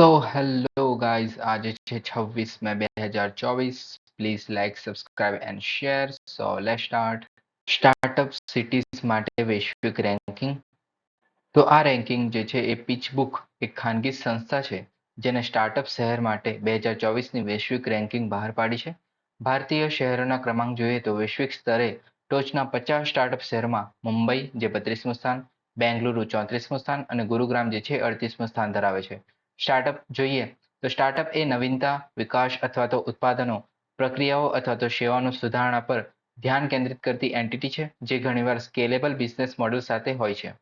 તો hello guys આજે છે છવ્વીસ મે બે હજાર ચોવીસ. Please like subscribe and share સો લે સ્ટાર્ટ સ્ટાર્ટઅપ સિટીઝ માટે વૈશ્વિક રેન્કિંગ તો આ રેન્કિંગ જે છે એ પિચબુક એક ખાનગી સંસ્થા છે, જેને સ્ટાર્ટઅપ શહેર માટે બે હજાર ચોવીસની વૈશ્વિક રેન્કિંગ બહાર પાડી છે. ભારતીય શહેરોના ક્રમાંક જોઈએ તો વૈશ્વિક સ્તરે ટોચના પચાસ સ્ટાર્ટઅપ શહેરમાં મુંબઈ, જે બત્રીસમું સ્થાન, બેંગલુરુ ચોત્રીસમું સ્થાન અને ગુરુગ્રામ, જે છે, અડતીસમું સ્થાન ધરાવે છે. સ્ટાર્ટઅપ જોઈએ તો સ્ટાર્ટઅપ એ નવીનતા, વિકાસ અથવા તો ઉત્પાદનો, પ્રક્રિયાઓ અથવા તો સેવાનો સુધારણા પર ધ્યાન કેન્દ્રિત કરતી એન્ટિટી છે, જે ઘણીવાર સ્કેલેબલ બિઝનેસ મોડલ સાથે હોય છે.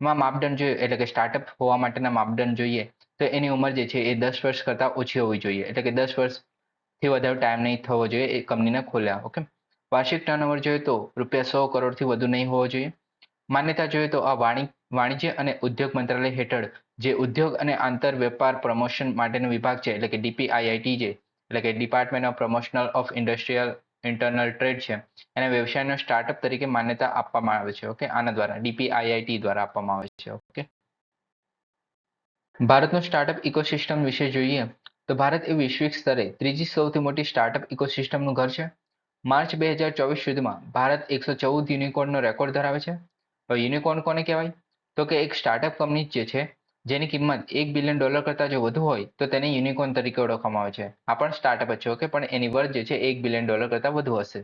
એમાં માપદંડ જોઈએ, એટલે કે સ્ટાર્ટઅપ હોવા માટેના માપદંડ જોઈએ, તો એની ઉંમર જે છે એ દસ વર્ષ કરતાં ઓછી હોવી જોઈએ, એટલે કે દસ વર્ષથી વધારે ટાઈમ નહીં થવો જોઈએ એ કંપનીને ખોલ્યા ઓકે વાર્ષિક ટર્નઓવર જોઈએ તો રૂપિયા સો કરોડથી વધુ નહીં હોવો જોઈએ. માન્યતા જોઈએ તો આ વાણિજ્ય અને ઉદ્યોગ મંત્રાલય હેઠળ જે ઉદ્યોગ અને આંતર વેપાર પ્રમોશન માટેનો વિભાગ છે, એટલે કે ડીપીઆઈઆઈટી જે, એટલે કે department of promotional of industrial internal trade છે, એને વ્યવસાયનો સ્ટાર્ટઅપ તરીકે માન્યતા આપવામાં આવે છે, ઓકે? આના દ્વારા, ડીપીઆઈઆઈટી દ્વારા આપવામાં આવે છે, ઓકે? ભારતનું સ્ટાર્ટઅપ ઇકોસિસ્ટમ વિશે જોઈએ, તો ભારત એ વૈશ્વિક સ્તરે ત્રીજી સૌથી મોટી સ્ટાર્ટઅપ ઇકોસિસ્ટમનું ઘર છે. માર્ચ બે હજાર ચોવીસ સુધીમાં ભારત એકસો ચૌદ યુનિકોર્નનો રેકોર્ડ ધરાવે છે. હવે યુનિકોર્ન કોને કહેવાય? તો કે એક સ્ટાર્ટઅપ કંપની જે છે, જેની કિંમત એક બિલિયન ડોલર કરતાં જો વધુ હોય, તો તેને યુનિકોર્ન તરીકે ઓળખવામાં આવે છે. આ પણ સ્ટાર્ટઅપ જ છે ઓકે પણ એની વર્થ જે છે, એક બિલિયન ડોલર કરતાં વધુ હશે.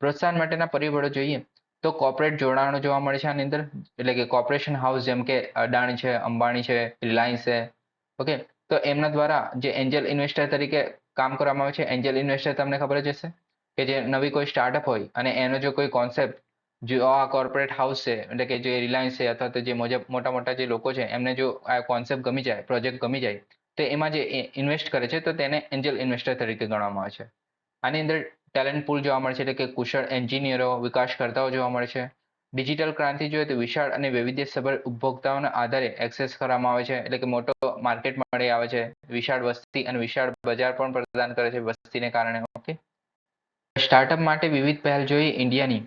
પ્રોત્સાહન માટેના પરિબળો જોઈએ, તો કોર્પોરેટ જોડાણો જોવા મળે છે આની અંદર, એટલે કે કોર્પોરેશન હાઉસ જેમ કે અડાણી છે, અંબાણી છે રિલાયન્સ છે ઓકે તો એમના દ્વારા જે એન્જલ ઇન્વેસ્ટર તરીકે કામ કરવામાં આવે છે એન્જલ ઇન્વેસ્ટર તમને ખબર જ હશે? કે જે નવી કોઈ સ્ટાર્ટઅપ હોય અને એનો જો કોઈ કોન્સેપ્ટ જો આ કોર્પોરેટ હાઉસ છે, એટલે કે જે રિલાયન્સ છે, અથવા તો જે મોટા મોટા જે લોકો છે, એમને જો આ કોન્સેપ્ટ ગમી જાય પ્રોજેક્ટ ગમી જાય, તો એમાં જે ઇન્વેસ્ટ કરે છે, તો તેને એન્જલ ઇન્વેસ્ટર તરીકે ગણવામાં આવે છે. આની અંદર ટેલેન્ટ પુલ જોવા મળે છે, એટલે કે કુશળ એન્જિનિયરો વિકાસકર્તાઓ જોવા મળે છે. ડિજિટલ ક્રાંતિ જોઈએ તો વિશાળ અને વૈવિધ્યસભર ઉપભોક્તાઓના આધારે એક્સેસ કરવામાં આવે છે, એટલે કે મોટો માર્કેટ મળી આવે છે. વિશાળ વસ્તી અને વિશાળ બજાર પણ પ્રદાન કરે છે વસ્તીને કારણે ઓકે સ્ટાર્ટઅપ માટે વિવિધ પહેલ જોઈએ ઇન્ડિયાની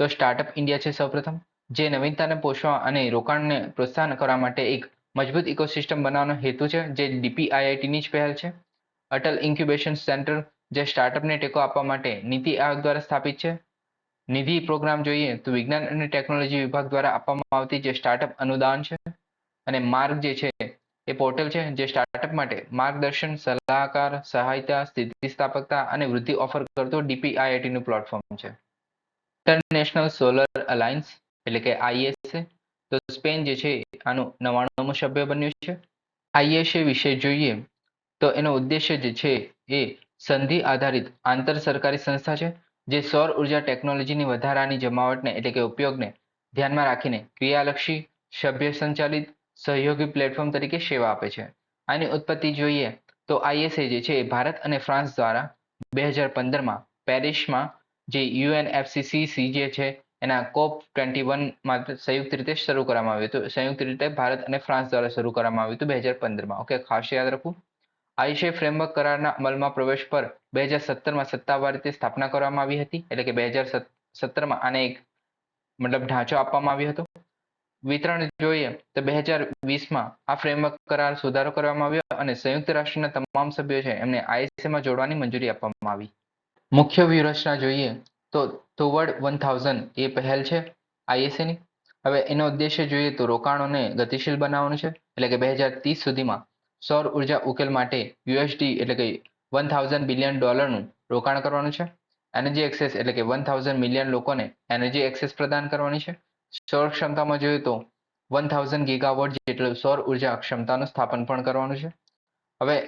તો સ્ટાર્ટઅપ ઇન્ડિયા છે સૌપ્રથમ, જે નવીનતાને પોષવા અને રોકાણને પ્રોત્સાહન કરવા માટે એક મજબૂત ઇકોસિસ્ટમ બનાવવાનો હેતુ છે, જે ડીપીઆઈઆઈટીની જ પહેલ છે. અટલ ઇન્ક્યુબેશન સેન્ટર, જે સ્ટાર્ટઅપને ટેકો આપવા માટે નીતિ આયોગ દ્વારા સ્થાપિત છે. નિધિ પ્રોગ્રામ જોઈએ તો વિજ્ઞાન અને ટેકનોલોજી વિભાગ દ્વારા આપવામાં આવતી જે સ્ટાર્ટઅપ અનુદાન છે અને માર્ગ જે છે, એ પોર્ટલ છે, જે સ્ટાર્ટઅપ માટે માર્ગદર્શન, સલાહકાર, સહાયતા, સ્થિતિસ્થાપકતા અને વૃદ્ધિ ઓફર કરતો ડીપીઆઈઆઈટીનું પ્લેટફોર્મ છે. ઇન્ટરનેશનલ સોલર અલાયન્સ એટલે કે આઈએસએ તો સ્પેન જે છે, આનું નવાણું સભ્ય બન્યું છે. આઈએસએ વિશે જોઈએ, તો એનો ઉદ્દેશ્ય જે છે, એ સંધિ આધારિત આંતર સરકારી સંસ્થા છે, જે સૌર ઊર્જા ટેકનોલોજીની વધારાની જમાવટને એટલે કે ઉપયોગને ધ્યાનમાં રાખીને ક્રિયાલક્ષી, સભ્ય સંચાલિત, સહયોગી પ્લેટફોર્મ તરીકે સેવા આપે છે. આની ઉત્પત્તિ જોઈએ, તો આઈએસએ જે છે ભારત અને ફ્રાન્સ દ્વારા બે હજાર પંદરમાં પેરિસમાં જે યુએનએફસીસીસી જે છે, એના કોપ ટ્વેન્ટી વનમાં સંયુક્ત રીતે શરૂ કરવામાં આવ્યું હતું. સંયુક્ત રીતે ભારત અને ફ્રાન્સ દ્વારા શરૂ કરવામાં આવ્યું હતું બે હજાર પંદરમાં. ઓકે, ખાસ યાદ રાખવું. આઈશે ફ્રેમવર્ક કરારના અમલમાં પ્રવેશ પર બે હજાર સત્તરમાં સત્તાવાર રીતે સ્થાપના કરવામાં આવી હતી. એટલે કે બે હજાર સત્તરમાં આને એક મતલબ ઢાંચો આપવામાં આવ્યો હતો. વિતરણ જોઈએ તો બે હજાર વીસમાં આ ફ્રેમવર્ક કરાર સુધારો કરવામાં આવ્યો અને સંયુક્ત રાષ્ટ્રના તમામ સભ્યો છે એમને આઈએસએમાં જોડવાની મંજૂરી આપવામાં આવી. મુખ્ય વ્યૂહરચના જોઈએ તો ટુવર્ડ વન થાઉઝન્ડ એ પહેલ છે આઈએસએની હવે એનો ઉદ્દેશ્ય જોઈએ તો રોકાણોને ગતિશીલ બનાવવાનું છે, એટલે કે બે હજાર ત્રીસ સુધીમાં સૌર ઊર્જા ઉકેલ માટે યુએસડી એટલે કે વન થાઉઝન્ડ બિલિયન ડોલરનું રોકાણ કરવાનું છે. એનર્જી એક્સેસ એટલે કે વન થાઉઝન્ડ મિલિયન લોકોને એનર્જી એક્સેસ પ્રદાન કરવાની છે. સૌર ક્ષમતામાં જોઈએ તો વન થાઉઝન્ડ ગીગાવોટ જેટલું સૌર ઊર્જા ક્ષમતાનું સ્થાપન પણ કરવાનું છે. હવે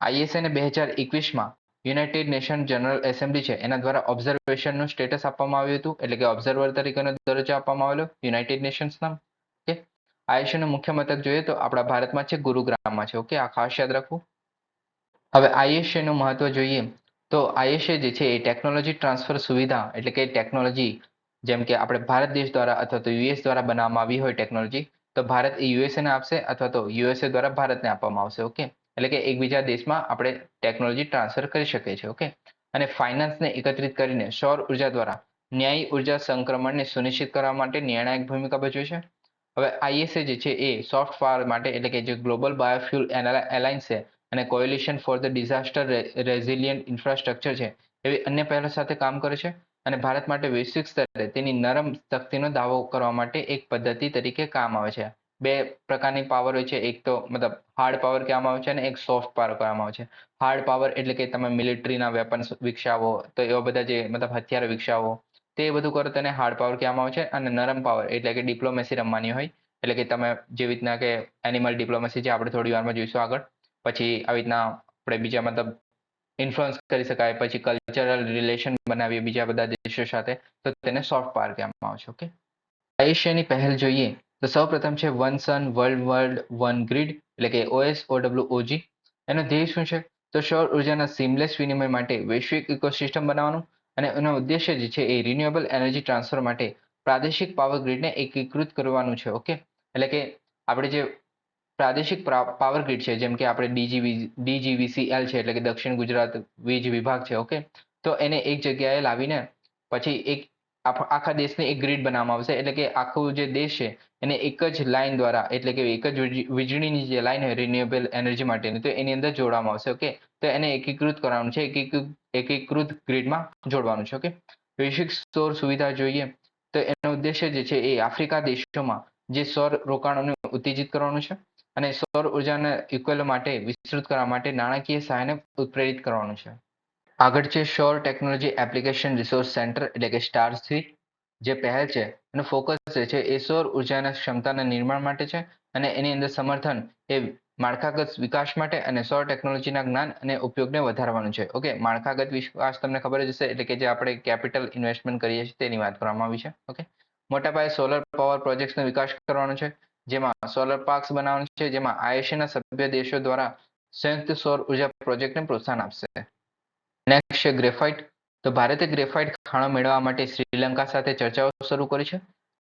આઈએસએને બે હજાર એકવીસમાં યુનાઇટેડ નેશન જનરલ એસેમ્બલી છે. એના દ્વારા ઓબ્ઝર્વેશનનું સ્ટેટસ આપવામાં આવ્યું હતું. એટલે કે ઓબ્ઝર્વર તરીકેનો દરજ્જો આપવામાં આવેલો. United નેશન્સના okay? આઈએસએનું મુખ્ય મથક જોઈએ તો આપણા ભારતમાં છે, ગુરુગ્રામમાં છે. ઓકે? આ ખાસ યાદ રાખવું. હવે આઈએસએનું મહત્વ જોઈએ તો આઈએસએ જે છે, એ ટેકનોલોજી ટ્રાન્સફર સુવિધા એટલે કે ટેકનોલોજી જેમ કે આપણે ભારત દેશ દ્વારા અથવા તો યુએસ દ્વારા બનાવવામાં આવી હોય ટેકનોલોજી તો ભારત એ યુએસએને આપશે અથવા તો યુએસએ દ્વારા ભારતને આપવામાં આવશે. ઓકે? એટલે કે એકબીજા દેશમાં આપણે ટેકનોલોજી ટ્રાન્સફર કરી શકીએ છીએ ઓકે અને ફાઇનાન્સને એકત્રિત કરીને સૌર ઊર્જા દ્વારા ન્યાયી ઊર્જા સંક્રમણને સુનિશ્ચિત કરવા માટે નિર્ણાયક ભૂમિકા ભજવે છે. હવે આઈએસએ જે છે એ સોફ્ટ પાવર માટે એટલે કે જે ગ્લોબલ બાયોફ્યુલ એલાયન્સ છે અને coalition for the disaster resilient infrastructure છે, એવી અન્ય પહેલો સાથે કામ કરે છે અને ભારત માટે વૈશ્વિક સ્તરે તેની નરમ શક્તિનો દાવો કરવા માટે એક પદ્ધતિ તરીકે કામ આવે છે. બે પ્રકારની પાવર હોય છે. એક તો મતલબ હાર્ડ પાવર કહેવામાં આવે છે અને એક સોફ્ટ પાવર કહેવામાં આવે છે. હાર્ડ પાવર એટલે કે તમે મિલિટરીના વેપન્સ વિકસાવો, તો એવા બધા જે મતલબ હથિયાર વિકસાવો, તે બધું કરો તેને હાર્ડ પાવર કહેવામાં આવે છે અને નરમ પાવર એટલે કે ડિપ્લોમેસી રમવાની હોય. એટલે કે તમે જેવી રીતના કે એનિમલ ડિપ્લોમેસી જે આપણે થોડી વારમાં જોઈશું આગળ, પછી આવી રીતના આપણે બીજા મતલબ ઇન્ફ્લુઅન્સ કરી શકાય, પછી કલ્ચરલ રિલેશન બનાવીએ બીજા બધા દેશો સાથે, તો તેને સોફ્ટ પાવર કહેવામાં આવે છે ઓકે એશિયાની પહેલ જોઈએ તો સૌ પ્રથમ છે one sun, world world, one grid, એટલે કે ઓએસ ઓડબ્લ્યુ ઓજી એનો ધ્યેય શું છે? તો સૌર ઉર્જાના સિમલેસ વિનિમય માટે વૈશ્વિક ઇકોસિસ્ટમ બનાવવાનું અને એનો ઉદ્દેશ્ય જે છે એ રિન્યુએબલ એનર્જી ટ્રાન્સફર માટે પ્રાદેશિક પાવર ગ્રીડને એકીકૃત કરવાનું છે ઓકે એટલે કે આપણે જે પ્રાદેશિક પાવર ગ્રીડ છે, જેમ કે આપણે ડીજીવી ડીજીવીસીએલ છે, એટલે કે દક્ષિણ ગુજરાત વીજ વિભાગ છે ઓકે તો એને એક જગ્યાએ લાવીને પછી એક આખા દેશને એક ગ્રીડ બનાવવામાં આવશે. એટલે કે આખું જે દેશ છે, એને એક જ લાઇન દ્વારા, એટલે કે એક જ વીજળીની જે લાઇન હોય રિન્યુએબલ એનર્જી માટેની, તો એની અંદર જોડવામાં આવશે ઓકે તો એને એકીકૃત કરવાનું છે એકીકૃત ગ્રીડમાં જોડવાનું છે ઓકે વૈશ્વિક સૌર સુવિધા જોઈએ, તો એનો ઉદ્દેશ્ય જે છે એ આફ્રિકા દેશોમાં જે સૌર રોકાણોને ઉત્તેજિત કરવાનું છે અને સૌર ઉર્જાના ઇક્વલ માટે વિસ્તૃત કરવા માટે નાણાકીય સહાયને ઉત્પ્રેરિત કરવાનું છે. આગળ છે સૌર ટેકનોલોજી એપ્લિકેશન રિસોર્સ સેન્ટર એટલે કે સ્ટાર થ્રી જે પહેલ છે. એનું ફોકસ જે છે, એ સૌર ઉર્જાના ક્ષમતાના નિર્માણ માટે છે અને એની અંદર સમર્થન એ માળખાગત વિકાસ માટે અને સૌર ટેકનોલોજીના જ્ઞાન અને ઉપયોગને વધારવાનું છે. ઓકે માળખાગત વિકાસ તમને ખબર જ હશે, એટલે કે જે આપણે કેપિટલ ઇન્વેસ્ટમેન્ટ કરીએ છીએ તેની વાત કરવામાં આવી છે. ઓકે મોટા પાયે સોલર પાવર પ્રોજેક્ટ્સનો વિકાસ કરવાનો છે, જેમાં સોલર પાર્ક્સ બનાવવાનું છે, જેમાં આઈએસએના સભ્ય દેશો દ્વારા સંયુક્ત સૌર ઊર્જા પ્રોજેક્ટને પ્રોત્સાહન આપશે. નેક્સ્ટ છે ગ્રેફાઇટ. તો ભારતે ગ્રેફાઇટ ખાણો મેળવવા માટે શ્રીલંકા સાથે ચર્ચાઓ શરૂ કરી છે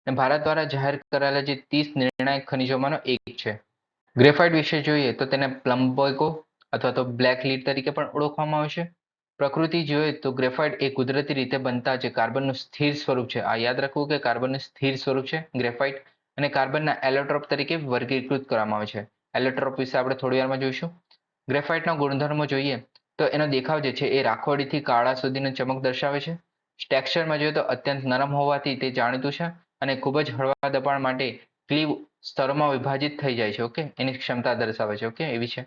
અને ભારત દ્વારા જાહેર કરાયેલા જે ત્રીસ નિર્ણાયક ખનિજોમાંનો એક છે. ગ્રેફાઇટ વિશે જોઈએ તો તેને પ્લમ્બોઇકો અથવા તો બ્લેક લીડ તરીકે પણ ઓળખવામાં આવે છે. પ્રકૃતિ જોઈએ તો ગ્રેફાઇટ એ કુદરતી રીતે બનતા જે કાર્બનનું સ્થિર સ્વરૂપ છે. આ યાદ રાખવું કે કાર્બનનું સ્થિર સ્વરૂપ છે ગ્રેફાઇટ અને કાર્બનના એલોટ્રોપ તરીકે વર્ગીકૃત કરવામાં આવે છે. એલોટ્રોપ વિશે આપણે થોડી વારમાં જોઈશું. ગ્રેફાઇટના ગુણધર્મો જોઈએ તો એનો દેખાવ જે છે એ રાખોડીથી કાળા સુધીનો ચમક દર્શાવે છે. ટેક્સચરમાં જોઈએ તો અત્યંત નરમ હોવાથી તે જાણીતું છે અને ખૂબ જ હળવા દબાણ માટે ક્લીવ સ્તરોમાં વિભાજિત થઈ જાય છે, ઓકે? એની ક્ષમતા દર્શાવે છે, ઓકે? એવી છે.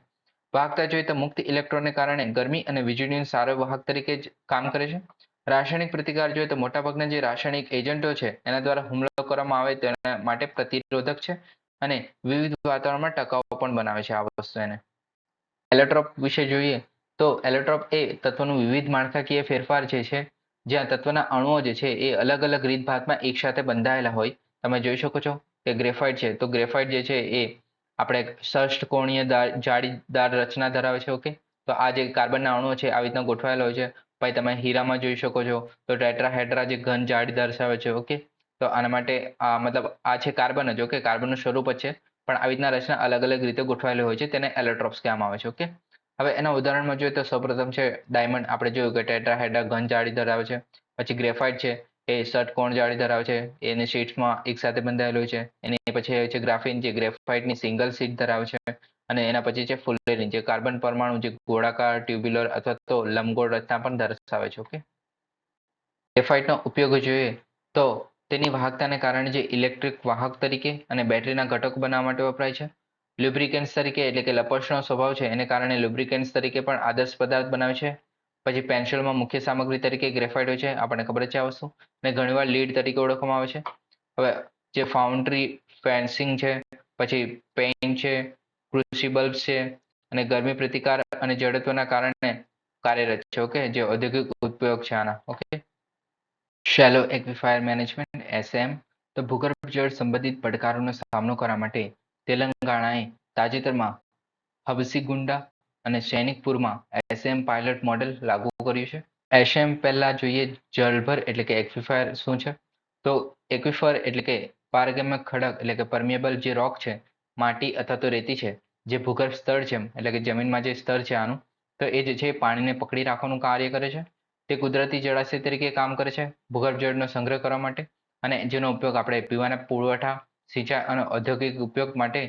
વાહકતા જોઈએ તો મુક્ત ઇલેક્ટ્રોનને કારણે ગરમી અને વીજળીનું સારો વાહક તરીકે જ કામ કરે છે. રાસાયણિક પ્રતિકાર જોઈએ તો મોટાભાગના જે રાસાયણિક એજન્ટો છે, એના દ્વારા હુમલો કરવામાં આવે તેના માટે પ્રતિરોધક છે અને વિવિધ વાતાવરણમાં ટકાઉ પણ બનાવે છે આ વસ્તુ એને. એલેક્ટ્રોપ વિશે જોઈએ તો એલોટ્રોપ એ તત્વનું વિવિધ માળખાકીય ફેરફાર જે છે જ્યાં તત્વના અણુઓ જે છે, એ અલગ અલગ રીતભાતમાં એક સાથે બંધાયેલા હોય. તમે જોઈ શકો છો કે ગ્રેફાઇટ છે. તો ગ્રેફાઇટ જે છે, એ આપણે ષષ્ઠકોણીય જાળીદાર રચના ધરાવે છે, ઓકે? તો આ જે કાર્બનના અણુઓ છે, આવી રીતના ગોઠવાયેલા હોય છે. પછી તમે હીરામાં જોઈ શકો છો. તો ટેટ્રાહેડ્રા જે ઘન જાળી દર્શાવે છે, ઓકે? તો આના માટે આ મતલબ આ છે કાર્બન જ, ઓકે? કાર્બનનું સ્વરૂપ જ છે. પણ આવી રીતના રચના અલગ અલગ રીતે ગોઠવાયેલી હોય છે. તેને એલોટ્રોપ્સ કહેવામાં આવે છે, ઓકે? હવે એના ઉદાહરણમાં જોઈએ તો સૌપ્રથમ છે ડાયમંડ આપણે જોયું કે ટેટ્રાહેડ્રા ઘન જાળી ધરાવે છે, પછી ગ્રેફાઇટ છે, એ ષટકોણ જાળી ધરાવે છે, એની શીટ્સમાં એક સાથે બંધાયેલું છે, એની પછી છે ગ્રાફિન જે ગ્રેફાઇટની સિંગલ શીટ ધરાવે છે, અને એના પછી છે ફુલેરિન જે કાર્બન પરમાણુ, જે ગોળાકાર ટ્યુબ્યુલર અથવા તો લંબગોળ રચના પણ દર્શાવે છે ઓકે ગ્રેફાઇટનો ઉપયોગ જોઈએ તો તેની વાહકતાને કારણે જે ઇલેક્ટ્રિક વાહક તરીકે અને બેટરીના ઘટક બનાવવા માટે વપરાય છે લ્યુબ્રિકેન્ટ્સ તરીકે એટલે કે લપસણો સ્વભાવ છે, એને કારણે લ્યુબ્રિકેન્ટ્સ તરીકે પણ આદર્શ પદાર્થ બનાવે છે. પછી પેન્સિલમાં મુખ્ય સામગ્રી તરીકે ગ્રેફાઇટ હોય છે, આપણને ખબર છે આ વસ્તુ. અને ઘણીવાર લીડ તરીકે ઓળખવામાં આવે છે. હવે જે ફાઉન્ડ્રી ફેન્સિંગ છે, પછી પેઇન્ટ છે કૃષિ બલ્બ છે, અને ગરમી પ્રતિકાર અને જડત્વના કારણે કાર્યરત છે ઓકે જે ઔદ્યોગિક ઉપયોગ છે આના okay shallow aquifer management SM તો ભૂગર્ભ જળ સંબંધિત પડકારોનો સામનો કરવા માટે તેલંગાણાએ તાજેતરમાં હબસીગુંડા અને સૈનિકપુરમાં એસએમ પાયલટ મોડેલ લાગુ કર્યું છે. એસએમ પહેલા જોઈએ જળભર એટલે કે એક્વિફાયર શું છે? તો એક્વિફર એટલે કે પારગમ્ય ખડક એટલે કે પરમિએબલ જે રોક છે, માટી અથવા તો રેતી છે, જે ભૂગર્ભ સ્તર છે એટલે કે જમીનમાં જે સ્તર છે આનું, તો એ જે છે પાણીને પકડી રાખવાનું કાર્ય કરે છે. તે કુદરતી જળાશય તરીકે કામ કરે છે, ભૂગર્ભ જળનો સંગ્રહ કરવા માટે અને જેનો ઉપયોગ આપણે પીવાના પુરવઠા સિંચાઈ અને ઔદ્યોગિક ઉપયોગ માટે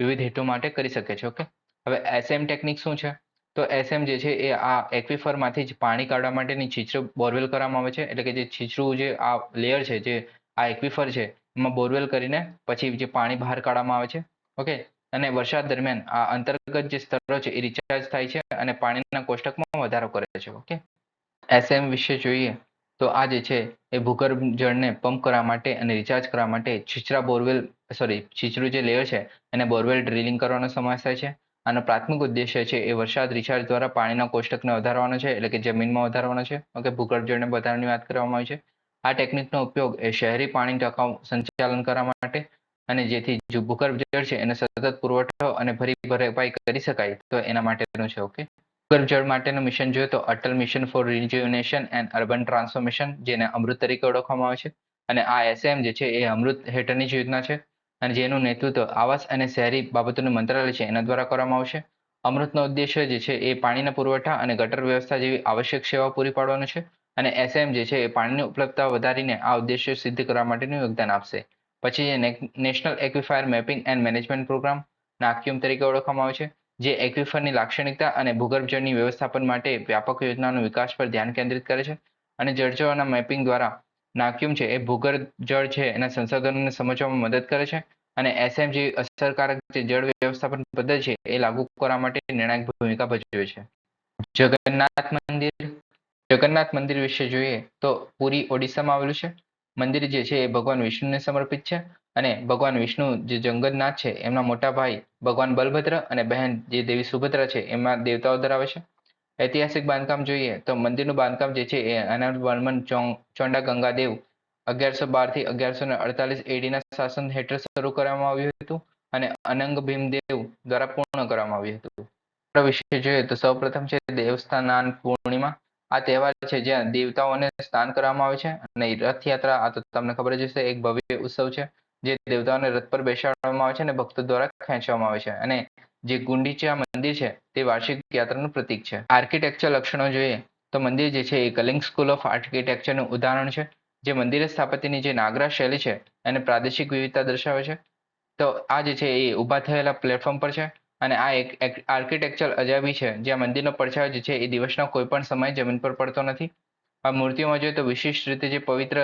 વિવિધ હેતુ માટે કરી શકે છે ઓકે હવે એસએમ ટેકનિક શું છે? તો એસએમ જે છે એ આ એક્વિફરમાંથી જ પાણી કાઢવા માટેની છીછરું બોરવેલ કરવામાં આવે છે. એટલે કે જે છીછરું જે આ લેયર છે, જે આ એક્વિફર છે, એમાં બોરવેલ કરીને પછી જે પાણી બહાર કાઢવામાં આવે છે ઓકે અને વરસાદ દરમિયાન આ અંતર્ગત જે સ્તરો છે એ રિચાર્જ થાય છે અને પાણીના કોષ્ટકમાં વધારો કરે છે ઓકે એસએમ વિશે જોઈએ તો આ જે છે, એ ભૂગર્ભ જળને પંપ કરવા માટે અને રિચાર્જ કરવા માટે છીછરા બોરવેલ સોરી છીછરું જે લેયર છે, એને બોરવેલ ડ્રિલિંગ કરવાનો સમાવેશ થાય છે. આનો પ્રાથમિક ઉદ્દેશ્ય છે, એ વરસાદ રિચાર્જ દ્વારા પાણીના કોષ્ટકને વધારવાનો છે, એટલે કે જમીનમાં વધારવાનો છે. ઓકે, ભૂગર્ભ જળને વધારવાની વાત કરવામાં આવી છે. આ ટેકનિકનો ઉપયોગ એ શહેરી પાણી ટકાઉ સંચાલન કરવા માટે અને જેથી જો ભૂગર્ભ જળ છે, એને સતત પુરવઠો અને ભરી ભરપાઈ કરી શકાય, તો એના માટેનું છે, ઓકે? ભૂગર્ભ જળ માટેનું મિશન જોઈએ તો Atal mission for rejuvenation and urban transformation જેને અમૃત તરીકે ઓળખવામાં આવે છે. અને આ એસએમ જે છે એ અમૃત હેઠળની જ યોજના છે. અને જેનું નેતૃત્વ આવાસ અને શહેરી બાબતોનું મંત્રાલય છે, એના દ્વારા કરવામાં આવશે. અમૃતનો ઉદ્દેશ્ય જે છે એ પાણીના પુરવઠા અને ગટર વ્યવસ્થા જેવી આવશ્યક સેવાઓ પૂરી પાડવાનો છે. અને એસએમ જે છે એ પાણીની ઉપલબ્ધતા વધારીને આ ઉદ્દેશ્ય સિદ્ધ કરવા માટેનું યોગદાન આપશે. પછી national aquifer mapping and management programme NAQUIM તરીકે ઓળખવામાં આવે છે. જે એક્વિફરની લાક્ષણિકતા અને ભૂગર્ભ જળની વ્યવસ્થાપન માટે વ્યાપક યોજનાનો વિકાસ પર ધ્યાન કેન્દ્રિત કરે છે અને જળચરોના મેપિંગ દ્વારા નાક્યુમ છે. એ ભૂગર્ભ જળ છે એના સંસાધનોને સમજવામાં મદદ કરે છે અને એસએમ જે અસરકારક જે જળ વ્યવસ્થાપન પદ્ધતિ છે એ લાગુ કરવા માટે નિર્ણાયક ભૂમિકા ભજવે છે. જગન્નાથ મંદિર જગન્નાથ મંદિર વિશે જોઈએ તો પુરી ઓડિશામાં આવેલું છે. મંદિર જે છે એ ભગવાન વિષ્ણુને સમર્પિત છે અને ભગવાન વિષ્ણુ જે જંગતનાથ છે, એમના મોટા ભાઈ ભગવાન બલભદ્ર અને બહેન જે દેવી સુભદ્રા છે, એમાં દેવતાઓ ધરાવે છે. ઐતિહાસિક બાંધકામ જોઈએ તો મંદિરનું બાંધકામ જે છે એ અનાર વર્મન ચોંડા ગંગાદેવ અગિયારસો બારથી અગિયારસો ને અડતાલીસ એડીના શાસન હેઠળ શરૂ કરવામાં આવ્યું હતું અને અનંગ ભીમદેવ દ્વારા પૂર્ણ કરવામાં આવ્યું હતું. વિશે જોઈએ તો સૌપ્રથમ છે દેવસ્થાન પૂર્ણિમા. આ તહેવાર છે જ્યાં દેવતાઓને સ્નાન કરવામાં આવે છે અને રથયાત્રા, આ તો તમને ખબર જ હશે, એક ભવ્ય ઉત્સવ છે જે દેવતાઓને રથ પર બેસાડવામાં આવે છે અને ભક્તો દ્વારા ખેંચવામાં આવે છે. અને જે ગુંડીચા મંદિર છે તે વાર્ષિક યાત્રાનું પ્રતીક છે. આર્કિટેક્ચર લક્ષણો જોઈએ તો મંદિર જે છે એ કલિંગ સ્કૂલ ઓફ આર્કિટેક્ચરનું ઉદાહરણ છે. જે મંદિર સ્થાપત્યની જે નાગરા શૈલી છે એને પ્રાદેશિક વિવિધતા દર્શાવે છે. તો આ જે છે એ ઊભા થયેલા પ્લેટફોર્મ પર છે. અને આ એક આર્કિટેક્ચર અજાબી છે. જ્યાં મંદિરનો પડછાયો જે છે એ દિવસના કોઈ પણ સમય જમીન પર પડતો નથી. આ મૂર્તિઓમાં જોઈએ તો વિશિષ્ટ રીતે જે પવિત્ર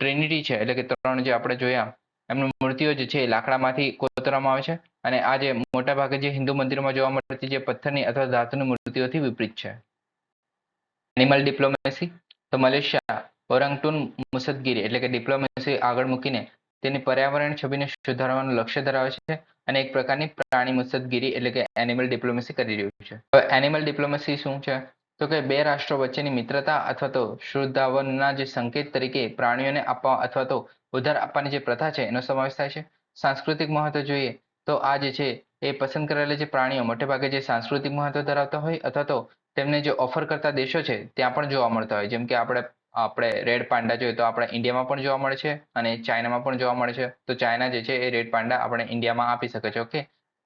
ટ્રિનિટી છે, એટલે કે ત્રણ જે આપણે જોયા, એમની મૂર્તિઓ જે છે એ લાકડામાંથી કોતરવામાં આવે છે. અને આ જે મોટા ભાગે જે હિન્દુ મંદિરોમાં જોવા મળતી જે પથ્થરની અથવા ધાતુની મૂર્તિઓથી વિપરીત છે. એનિમલ ડિપ્લોમેસી તો મલેશિયા, ઓરંગટુન મુસદગીરી એટલે કે ડિપ્લોમેસી આગળ મૂકીને તેની પર્યાવરણ છબીને સુધારવાનું લક્ષ્ય ધરાવે છે અને એક પ્રકારની પ્રાણી મુસદગીરી એટલે કે એનિમલ ડિપ્લોમસી કરી રહ્યું છે. હવે એનિમલ ડિપ્લોમસી શું છે? તો કે બે રાષ્ટ્રો વચ્ચેની મિત્રતા અથવા તો શુદ્ધાવનના જે સંકેત તરીકે પ્રાણીઓને આપવા અથવા તો ઉધાર આપવાની જે પ્રથા છે, એનો સમાવેશ થાય છે. સાંસ્કૃતિક મહત્વ જોઈએ તો આ જે છે, એ પસંદ કરેલા જે પ્રાણીઓ મોટે ભાગે જે સાંસ્કૃતિક મહત્વ ધરાવતા હોય અથવા તો તેમને જે ઓફર કરતા દેશો છે, ત્યાં પણ જોવા મળતા હોય. જેમ કે આપણે આપણે રેડ પાંડા જોઈએ તો આપણે ઇન્ડિયામાં પણ જોવા મળે છે અને ચાઇનામાં પણ જોવા મળે છે. તો ચાઇના જે છે એ રેડ પાંડા આપણે ઇન્ડિયામાં આપી શકે છે ઓકે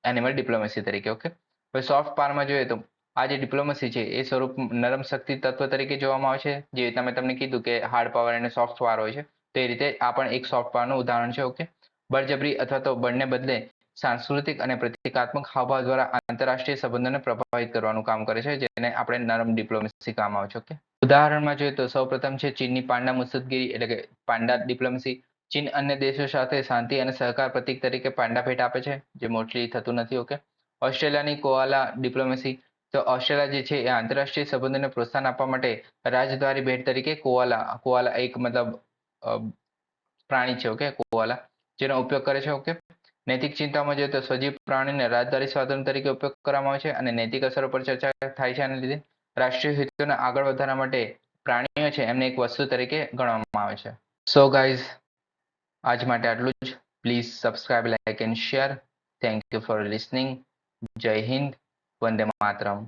એનિમલ ડિપ્લોમસી તરીકે ઓકે હવે સોફ્ટ પાવરમાં જોઈએ તો આ જે ડિપ્લોમસી છે એ સ્વરૂપ નરમ શક્તિ તત્વ તરીકે જોવામાં આવે છે. જે રીતે મેં તમને કીધું કે હાર્ડ પાવર અને સોફ્ટ પાવર હોય છે. તો રીતે આ પણ એક સોફ્ટ પાવરનું ઉદાહરણ છે ઓકે બળજબરી અથવા તો બળને બદલે સાંસ્કૃતિક અને પ્રતિકાત્મક હાવભાવ દ્વારા આંતરરાષ્ટ્રીય સંબંધોને પ્રભાવિત કરવાનું કામ કરે છે, જેને આપણે નરમ ડિપ્લોમસી કામ આવે છે ઓકે ઉદાહરણમાં જોઈએ તો સૌપ્રથમ છે ચીનની પાંડા મુસદગીરી એટલે કે પાંડા ડિપ્લોમસી ચીન અન્ય દેશો સાથે શાંતિ અને સહકાર પ્રતીક તરીકે પાંડા ભેટ આપે છે, જે મોસ્ટલી થતું નથી ઓકે ઓસ્ટ્રેલિયાની કોઆલા ડિપ્લોમસી તો ઓસ્ટ્રેલિયા જે છે એ આંતરરાષ્ટ્રીય સંબંધોને પ્રોત્સાહન આપવા માટે રાજદ્વારી ભેટ તરીકે કોઆલા કોઆલા એક મતલબ પ્રાણી છે ઓકે કોઆલા, જેનો ઉપયોગ કરે છે ઓકે નૈતિક ચિંતામાં જોઈએ તો સજીવ પ્રાણીને રાજદ્વારી સાધન તરીકે ઉપયોગ કરવામાં આવે છે અને નૈતિક અસરો પર ચર્ચા થાય છે આને લીધે રાષ્ટ્રીય હિતોને આગળ વધારવા માટે પ્રાણીઓ છે એમને એક વસ્તુ તરીકે ગણવામાં આવે છે. સો ગાઈઝ આજ માટે આટલું જ. Please subscribe like and share thank you for listening જય હિન્દ વંદે માતરમ